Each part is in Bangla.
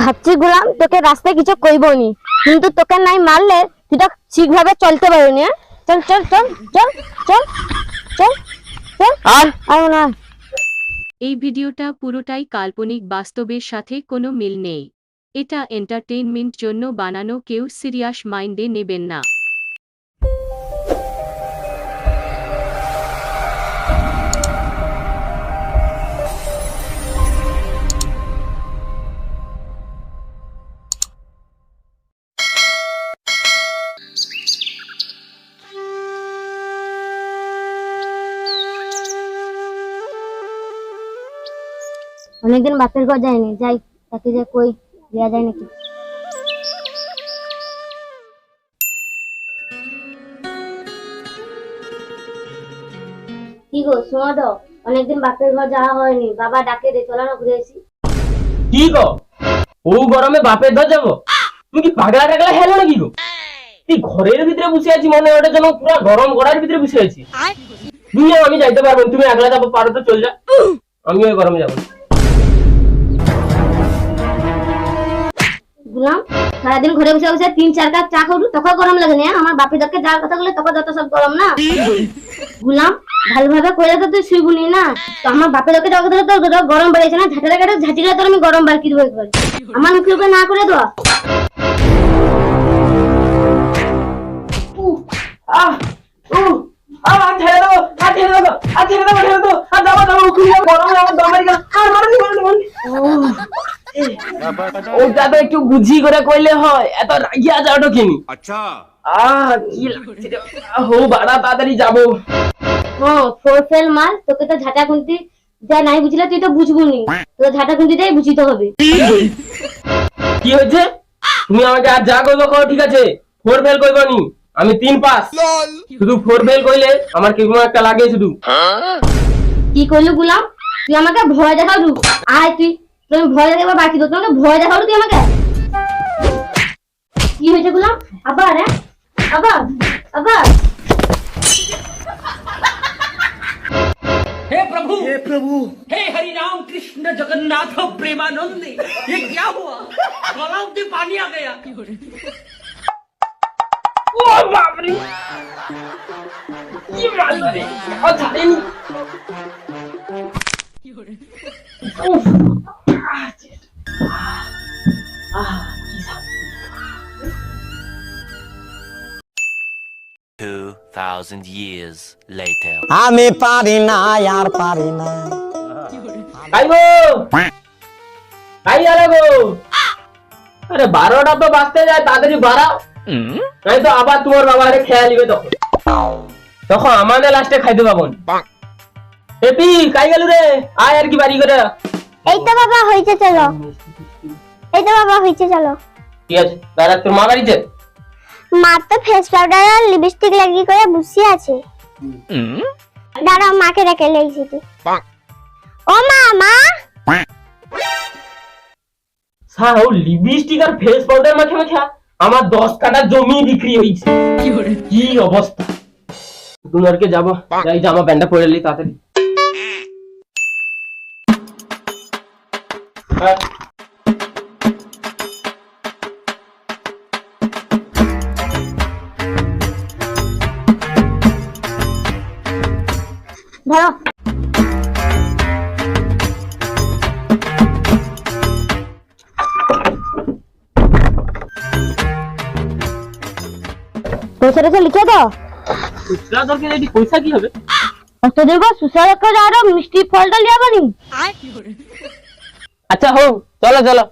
ভাবছি গুলাম তোকে রাস্তায় কিছু কইবনি। কিন্তু তোকে নাই মারলে তুই তো ঠিকভাবে চলতে পারবি হ্যাঁ চল চল চল চল চল চল চল। আর আর না এই ভিডিওটা পুরোটাই কাল্পনিক বাস্তবের সাথে কোনো মিল নেই। এটা এন্টারটেইনমেন্ট জন্য বানানো কেউ সিরিয়াস মাইন্ডে নেবেন না। অনেকদিন বাপের ঘর যায়নি যাই তাকে যে কই দেওয়া যায় নাকি? কি গো শোনো তো অনেকদিন বাপের ঘর যাওয়া হয়নি বাবা ডাকে দে চলো না ঘুরে আসি। কি গো? ও গরমে বাপের ধর যাব? তুমি কি পাগলা টাগলা হেলো নাকি গো? এই ঘরের ভিতরে বসে আছি মনে ওটা যেন পুরো গরম গড়ার ভিতরে বসে আছি। দুনিয়া আমি যাইতে পারব না, তুমি একলা যাব পারো তো চল যা। আমি ওই গরমে যাব। গুলাম সারাদিন ঘরে বসে বসে তিন চার কাপ চা খাব তখন গরম লাগে না। আমার বাপের দরকে যাওয়ার কথা বলে তখন যত সব গরম না? গুলাম ভালোভাবে করে তো তুই শুইবুনি না তো আমার বাপের দরকে যাওয়ার কথা তোর গরম বেড়েছে না ঝাঁটা কাটে ঝাঁটি তোর আমি গরম বার কি দেবো আমার মুখে উপরে না করে দেওয়া। আহ উহ, আহ, গরমে আমার দম গেল। ওটা তো একটু বুঝি করে কইলে হয়। এত রাগিয়া কিনি। আচ্ছা। কি লাগছে বাড়া তাড়াতাড়ি ও ফোরসেল মাল তোকে তো যা নাই বুঝলে তুই তো বুঝবুনি তো বুঝিতে হবে। কি হয়েছে? তুমি আমাকে আর যা করব কো ঠিক আছে? ফোর ফেল করব নি। আমি তিন পাস। শুধু ফোর ফেল কইলে আমার কি একটা লাগে শুধু? কি করলি গুলাম? তুই আমাকে ভয় দেখাবি আয় তুই। তুমি ভয় দেখাবার বাকি তো তোমাকে ভয় দেখালু তুই আমাকে কি হয়েছে গুলাম আবার হ্যাঁ আবার আবার हे प्रभु हे प्रभु हे हरि राम कृष्ण जगन्नाथ प्रेमानंद ये क्या हुआ गलाव से पानी आ गया ও বাপরে কি মারলো রে ও ছাড়েনি উফ, আহ, 2,000 years later. আমি পারি না আর পারি না। তাই গো তাই আরে গো আরে বারোটা তো বাজতে যায় তাড়াতাড়ি বাড়াও। নাই তো আবার তোমার বাবা আরে খেয়াল নিবে তখন। তখন আমাদের লাস্টে খাইতে পাবো এপি কাই গেল রে? আয় আর কি বাড়ি করে। এই তো বাবা হয়েছে চলো। এই তো বাবা হয়েছে চলো। ঠিক আছে দাদা তোর মা বাড়িতে? মা তো ফেস পাউডার আর লিপস্টিক লাগিয়ে করে বসে আছে। দাঁড়াও মাকে রেখে লেগেছি তুই ও মা মা! সাহু লিপস্টিক আর ফেস পাউডার মাখে মাখে আমার দশ কাটা জমি বিক্রি হয়েছে। কি অবস্থা? দুনারকে যাব? যাই জামা প্যান্টটা পরে লি তাড়াতাড়ি। ধরো। পয়সা টয়সা লিখে দাও। খুচরা দরকার এটি পয়সা কি হবে? অত দেবো সুসার করে আরও মিষ্টি ফলটা লিয়া আচ্ছা হোক চলো চলো।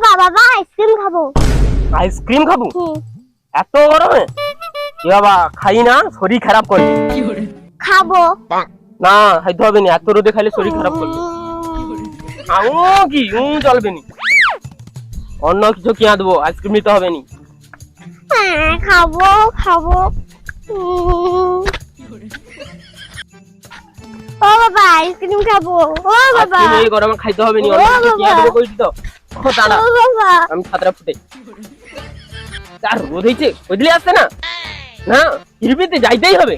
ও বাবা আইসক্রিম খাব। আইসক্রিম খাব? এত গরমে বাবা খাই না শরীর খারাপ করবে খাব। না খাইতে হবে না এত রোদে খাইলে শরীর খারাপ করবে। আও কি উম চলবে নি। অন্য কিছু কিনা দেবো আইসক্রিম নিতে হবে নি। হ্যাঁ খাব খাব। ও বাবা আইসক্রিম খাব। ও বাবা। এই গরমে খাইতে হবে নি অন্য কিছু বাবা। কইছি তো? ও দাঁড়া আমি ছাত্রা ফুটে। আর রোদ হয়েছে ওইদিকে আসছে না? না হিরবিতে যাইতেই হবে।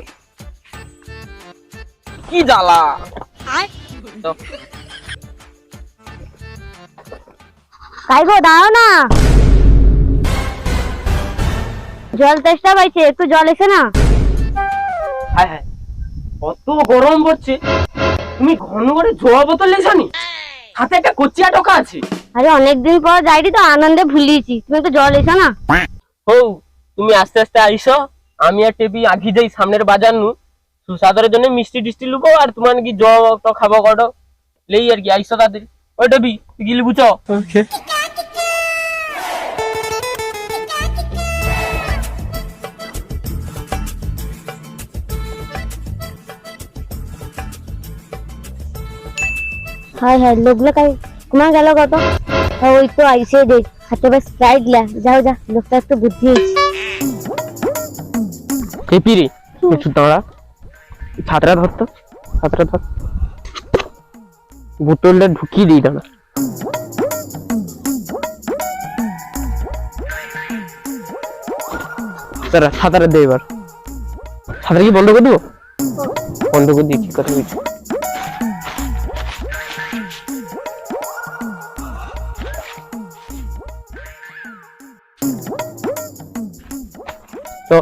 কি জ্বালা। তাই গো দাও না। জল তেষ্টা পাইছে একটু জল এসে না। হায় হায় কত গরম পড়ছে। তুমি ঘন করে জোয়া বোতল লেছানি হাতে একটা কচিয়া টোকা আছে। আরে অনেকদিন পর যাইনি তো আনন্দে ভুলিয়েছি। তুমি একটু জল এসো না। হৌ তুমি আস্তে আস্তে আইসো। আমি আর টেপি আগি যাই সামনের বাজার নু। সুস্বাদরের জন্য মিষ্টি টিষ্টি লুকো আর তোমার কি জ তো খাব কটো লেই আর কি আইসো তাদের ওই টেপি তুই গিলি বুঝো। হাই হাই লোকগুলো কাই কুমা গেল কত? ওই তো আইসে দেখ। হাতে বেশ স্প্রাইট লা যাও যা লোকটা একটু বুদ্ধি হয়েছে। একটু দাঁড়া। ছাত্রা ধরতো ছাত্রা ধর। বোতলটা ঢুকিয়ে দিই দাঁড়া ছাতাটা দে এবার। ছাতাটা কি বন্ধ করে দেবো? বন্ধ করে দিই ঠিক কথা বলছি। তো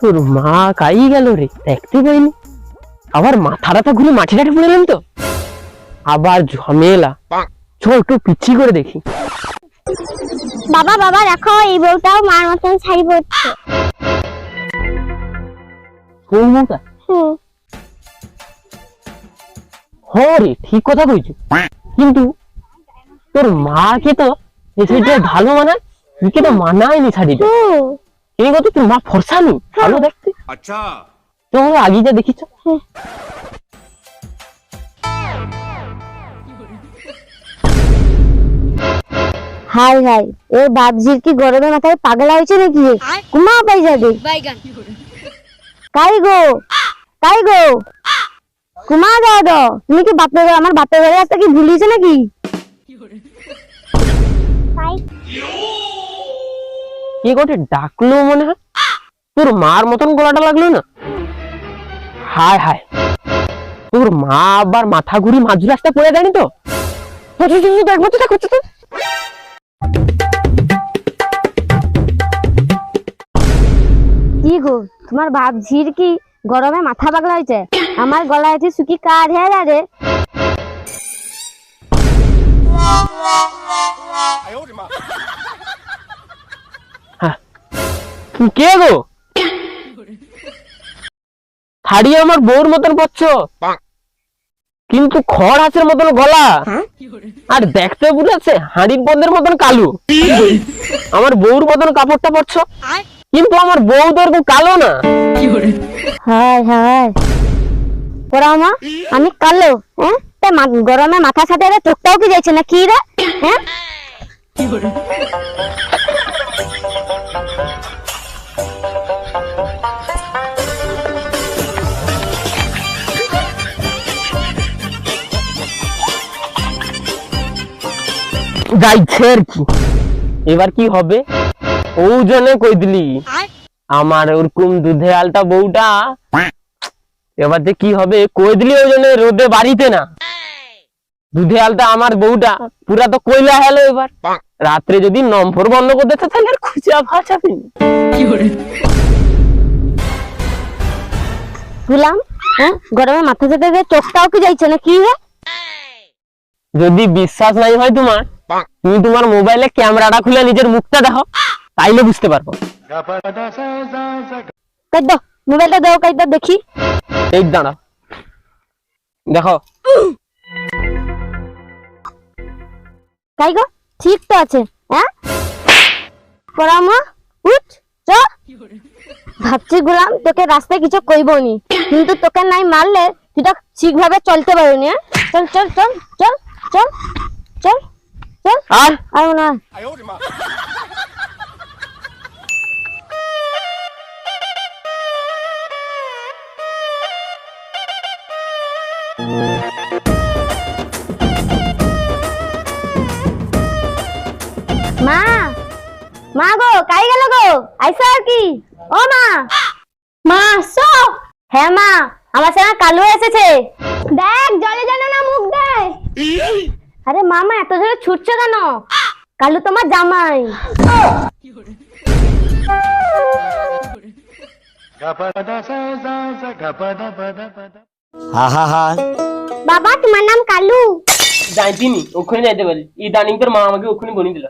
তোর মা কাই গেল রে? দেখতে পাইনি। আবার মাথাটা ঘুরে মাটি টাটি পড়ে তো। আবার ঝমেলা। চল একটু পিচ্ছি করে দেখি। বাবা বাবা দেখো এই বউটাও মার মতন শাড়ি পরছে কোন মুখা হ্যাঁ রে ঠিক কথা কইছো কিন্তু তোর মাকে তো শাড়িটা ভালো মানায় নিকেটা মানায়নি শাড়িটা। তিনি কত কি মা ফর্সানি? ভালো দেখতে। আচ্ছা। আগে যা দেখিছ। High high. এ বাবজির কি গরমে মাথায় পাগলা হয়েছে নাকি? কুমা পাই যাবে। কাই গো? কাই গো? কুমা দাও তুমি কি বাপের আমার বাপের বাড়ির রাস্তা কি ভুলিয়েছো নাকি? কে গোটে ডাকলো মনে হয়? তোর মার মতন গলাটা লাগল না? হায় হায়। তোর মা আবার মাথা ঘুরি মাঝ রাস্তা পড়ে দেয়নি তো? দেখব তো দেখো তো। কি গো তোমার বাপঝির কি গরমে মাথা পাগলা হয়েছে? আমার গলায় আছে সুকি কার হ্যাঁ রে? কে গো? শাড়ি আমার বউর মতন পরছ কিন্তু খড় হাঁসের মতন গলা। আর দেখতে বুঝাচ্ছে হাড়ির বন্ধের মতন কালো। আমার বউর মতন কাপড়টা পরছ? কিন্তু আমার বউ তো এরকম কালো না। হায় হায়। ওরা মা আমি কালো। হ্যাঁ তা মা- গরমে মাথা সাথে রে চোখটাও কি যাইছে না? কি রে? হ্যাঁ যাইছে আর কি এবার কি হবে? ও জনে কই দিলি? আমার ওরকম দুধে আলটা বউটা। এবার যে কি হবে? কই দিলি ওই জন্য রোদে বাড়িতে না। দুধে আলটা আমার বউটা। পুরা তো কইলা হেলো এবার। রাত্রে যদি নম্বর বন্ধ করে দিতে তাহলে আর খুঁজা ভাষা গুলাম হ্যাঁ? গরমে মাথা সাথে রে চোখটাও কি যাইছে না? কি যদি বিশ্বাস নাই হয় তোমার তুমি তোমার মোবাইলে ক্যামেরাটা খুলে নিজের মুখটা দেখো তাইলে বুঝতে পারব। কাই দাও মোবাইলটা দাও কাই দাও দেখি। এই দাঁড়াও দেখো। কাই গো ঠিক তো আছে হ্যাঁ? পরামা উঠ চ। ভাবছি গুলাম তোকে রাস্তায় কিছু কইবো নি কিন্তু তোকে নাই মারলে তুই তো ঠিকভাবে চলতে পারবি হ্যাঁ? চল চল চল চল চল চল চল। আর? আর মা। মা গো কাই হয়ে গেল গো? আইসো আর কি? ও মা। মা আসো। হ্যাঁ মা আমার সঙ্গে কালু এসেছে। দেখ জলে যেন না মুখ দেয়। আরে মামা এত জোরে ছুটছো কেন? কালু তোমার জামাই। হা হা হা বাবা তোমার নাম কালু। জানতিনি ওখানে যাইতে পারি। ইদানিং তোর মা আমাকে ওখানে বনি দিল।